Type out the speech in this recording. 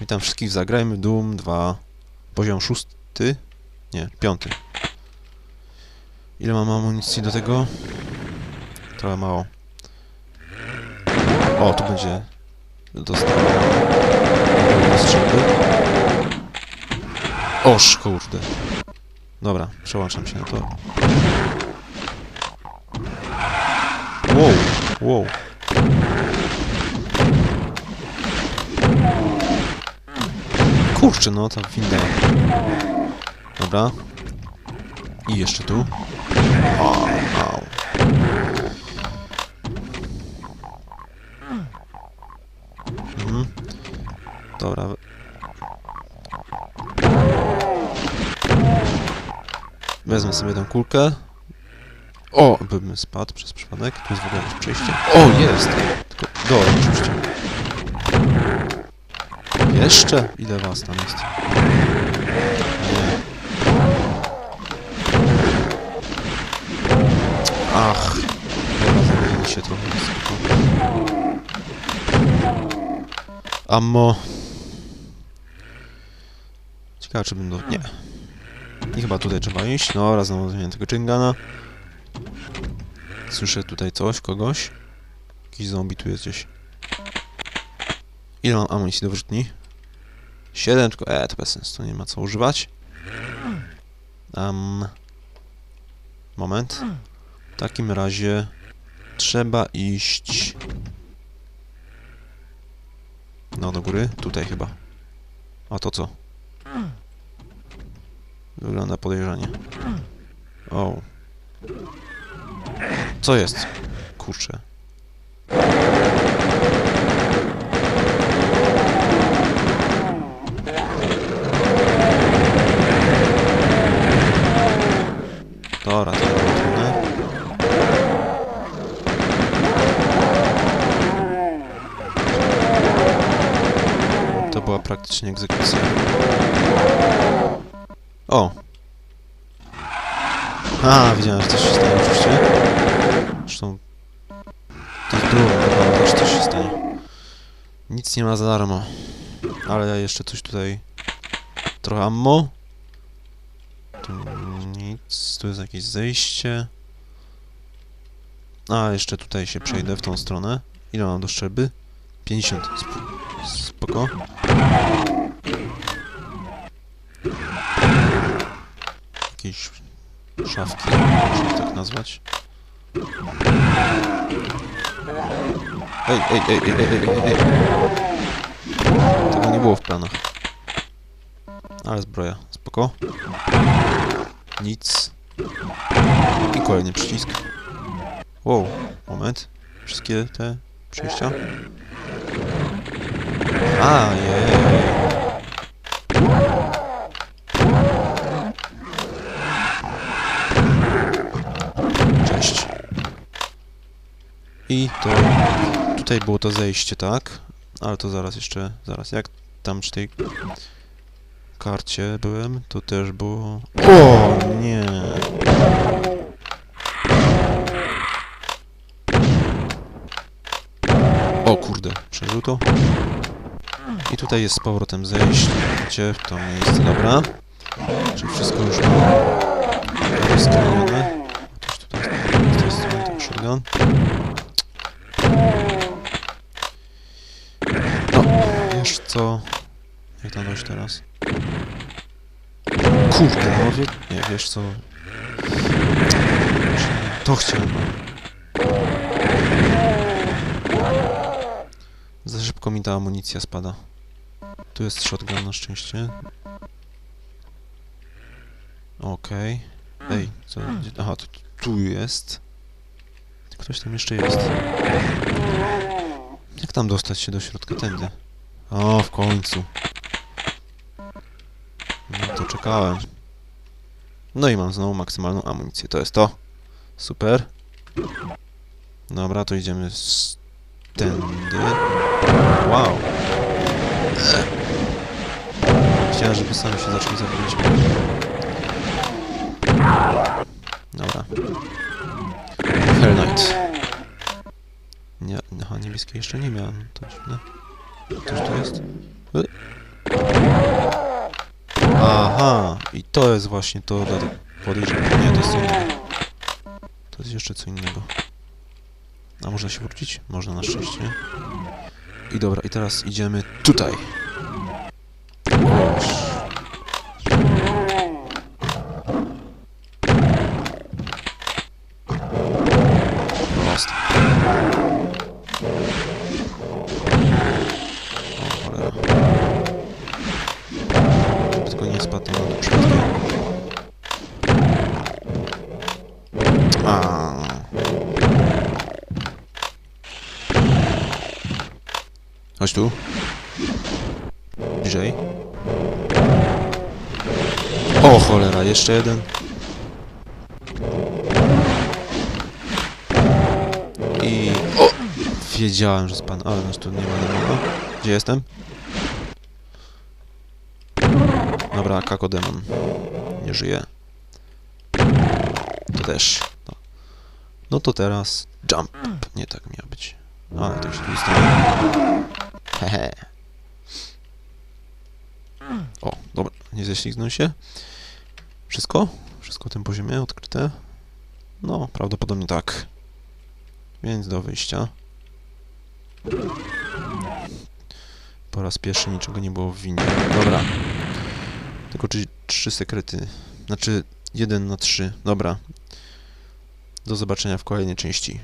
Witam wszystkich, zagrajmy Doom 2, poziom szósty, nie, piąty. Ile mam amunicji do tego? Trochę mało. O, tu będzie dostawa do strzelby. Oż, kurde. Dobra, przełączam się na to. Wow, wow. Kurczę, no ta winda. Dobra. I jeszcze tu. O, au. Mhm. Dobra. Wezmę sobie tę kulkę. O, bym spadł przez przypadek. Tu jest w ogóle jakieś przejście. O, jest! Tylko dole oczywiście. Jeszcze? Ile was tam jest? Ach. Dobra, zamienili się trochę. spoko. Ammo. Ciekawe, czy będą... Nie. I chyba tutaj trzeba iść. No, raz znowu zmienię tego Chingana. Słyszę tutaj coś, kogoś. Jakiś zombie tu jest gdzieś. Ile mam amunicji do wyrzutni? 7, tylko... E, to bez sensu, to nie ma co używać. Um, moment. W takim razie trzeba iść... No, do góry? Tutaj chyba. A to co? Wygląda podejrzanie. O. Co jest? Kurczę. Dobra, to było trudne. To była praktycznie egzekucja. O! A, widziałem, że coś się stanie oczywiście. Zresztą... To jest wygląda, że coś się stanie. Nic nie ma za darmo. Ale jeszcze coś tutaj... Trochę ammo. Tu nic, tu jest jakieś zejście. A, jeszcze tutaj się przejdę w tą stronę. Ile mam do szczelby? 50. Sp spoko. Jakieś szafki, można tak nazwać. Ej, ej, ej, ej, ej, ej, ej. Tego nie było w planach. Ale zbroja, spoko. Nic. I kolejny przycisk. Wow, moment. Wszystkie te przejścia. A, jej. Cześć. I to... Tutaj było to zejście, tak? Ale to zaraz jeszcze... Zaraz, jak tam przy tej karcie byłem, to też było... O, nie! O kurde, przeżył to. I tutaj jest z powrotem zejście w to miejsce, dobra. Czyli wszystko już mam skronione. Coś tutaj z tej strony ten shotgun. No, wiesz co? Jak tam dojść teraz? Kurde, no. Nie, wiesz co? To chciałem. Za szybko mi ta amunicja spada. Tu jest shotgun na szczęście. Okej. Ej, co? Aha, to tu jest. Ktoś tam jeszcze jest. Jak tam dostać się do środka? Tędy. O, w końcu. No to czekałem. No i mam znowu maksymalną amunicję. To jest to. Super. Dobra, to idziemy z tędy. Wow. Chciałem, żeby sami się zaczęli zabijać. Dobra. Hell Knight. Nie, aha, niebieskiej jeszcze nie miałem. To dziwne. Coś tu jest? Aha, i to jest właśnie to, podejrzewam. Nie, to jest co innego. To jest jeszcze co innego. A można się wrócić? Można na szczęście. I dobra, i teraz idziemy tutaj. Oż. A. Chodź tu. Bliżej. O cholera, jeszcze jeden. I... O! Wiedziałem, że spadł, ale nas tu nie ma demona. Gdzie jestem? Dobra, Kako Demon. Nie żyje. To też. No. to teraz jump. Nie tak miał być. Ale tak się tu. Hehe. O, dobra, nie ześlizgnął się. Wszystko? Wszystko w tym poziomie odkryte? No, prawdopodobnie tak. Więc do wyjścia. Po raz pierwszy niczego nie było w windzie. Dobra. Tylko czy trzy sekrety. Znaczy, jeden na trzy. Dobra. Do zobaczenia w kolejnej części.